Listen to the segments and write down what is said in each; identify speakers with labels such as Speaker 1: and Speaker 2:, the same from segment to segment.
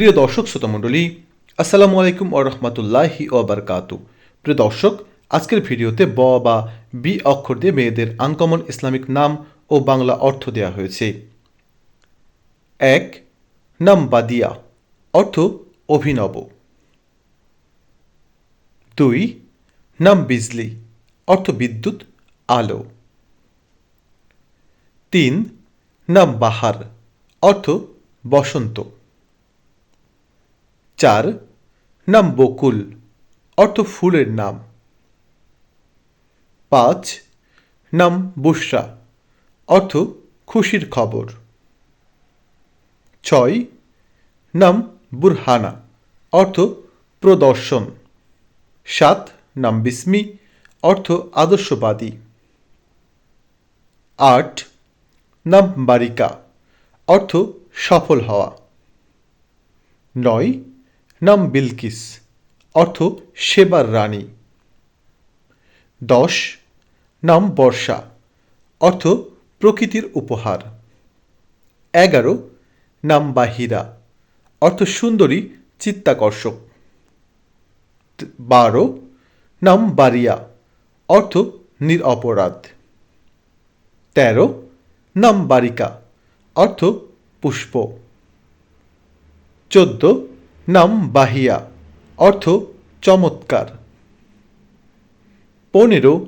Speaker 1: প্রিয় দর্শক, শ্রোতামণ্ডলী, আসসালামু আলাইকুম ও রহমতুল্লাহি ওবরকাতু প্রিয় দর্শক, আজকের ভিডিওতে ব বা বি অক্ষর দিয়ে মেয়েদের আনকমন ইসলামিক নাম ও বাংলা অর্থ দেওয়া হয়েছে। এক নাম বাদিয়া অর্থ অভিনব। দুই নাম বিজলি অর্থ বিদ্যুৎ, আলো। তিন নাম বাহার অর্থ বসন্ত। চার, নাম বকুল, অর্থ ফুলের নাম। পাঁচ, নাম বুসরা, অর্থ খুশির খবর। ছয়, নাম বুরহানা, অর্থ প্রদর্শন। সাত, নাম বিস্মি, অর্থ আদর্শবাদী। আট, নাম বারিকা, অর্থ সফল হওয়া। নয় নাম বিলকিস, অর্থ সেবার রানী। দশ, নাম বর্ষা, অর্থ প্রকৃতির উপহার। এগারো, নাম বাহিরা, অর্থ সুন্দরী চিত্তাকর্ষক। বারো, নাম বারিয়া, অর্থ নিরপরাধ। তেরো, নাম বারিকা, অর্থ পুষ্প। চোদ্দ নাম বাহিয়া, অর্থ চমৎকার। পনেরো,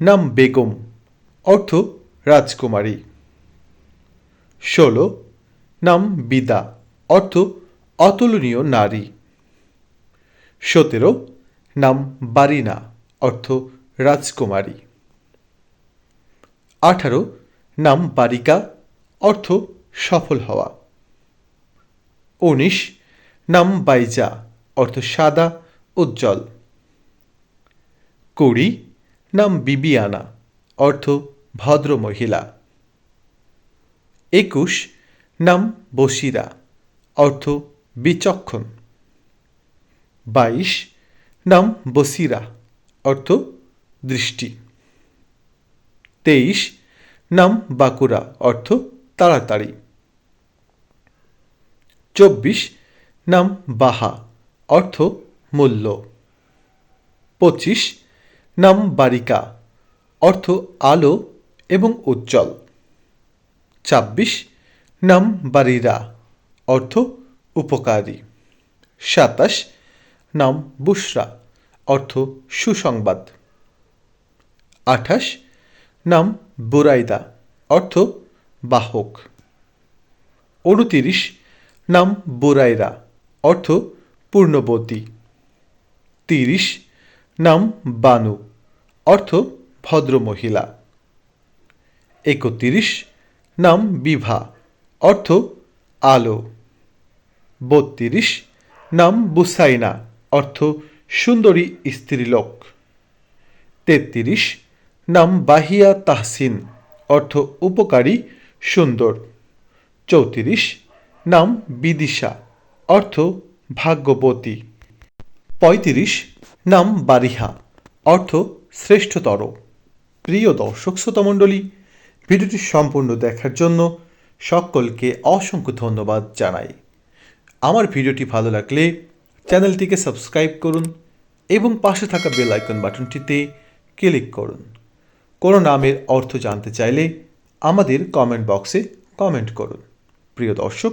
Speaker 1: নাম বেগম, অর্থ রাজকুমারী। ষোলো, নাম বিদা, অর্থ অতুলনীয় নারী। সতেরো, নাম বারিনা, অর্থ রাজকুমারী। আঠারো, নাম বারিকা, অর্থ সফল হওয়া। উনিশ নাম বাইজা, অর্থ সাদা, উজ্জ্বল। কুড়ি, নাম বিবিয়ানা, অর্থ ভদ্র মহিলা। একুশ, নাম বসিরা অর্থ বিচক্ষণ। বাইশ, নাম বসিরা অর্থ দৃষ্টি। তেইশ, নাম বাঁকুড়া, অর্থ তাড়াতাড়ি। চব্বিশ নাম বাহা, অর্থ মূল্য। পঁচিশ, নাম বারিকা, অর্থ আলো এবং উজ্জ্বল। ছাব্বিশ, নাম বারিরা, অর্থ উপকারী। সাতাশ, নাম বুসরা, অর্থ সুসংবাদ। আঠাশ, নাম বুরাইদা, অর্থ বাহক। উনতিরিশ, নাম বুরাইরা অর্থ পূর্ণবতী তিরিশ, নাম বানু, অর্থ ভদ্রমহিলা। একত্রিশ, নাম বিভা, অর্থ আলো। বত্রিশ, নাম বুসাইনা, অর্থ সুন্দরী স্ত্রীলোক। তেত্রিশ, নাম বাহিয়া তাহসিন, অর্থ উপকারী সুন্দর। চৌত্রিশ, নাম বিদিশা অর্থ ভাগ্যবতী। পঁয়ত্রিশ, নাম বারিহা। অর্থ শ্রেষ্ঠতর। প্রিয় দর্শক শ্রোতামণ্ডলী ভিডিওটি সম্পূর্ণ দেখার জন্য সকলকে অসংখ্য ধন্যবাদ জানাই। আমার ভিডিওটি ভালো লাগলে চ্যানেলটিকে সাবস্ক্রাইব করুন এবং পাশে থাকা বেল আইকন বাটনটিতে ক্লিক করুন। কোনো নামের অর্থ জানতে চাইলে আমাদের কমেন্ট বক্সে কমেন্ট করুন। প্রিয় দর্শক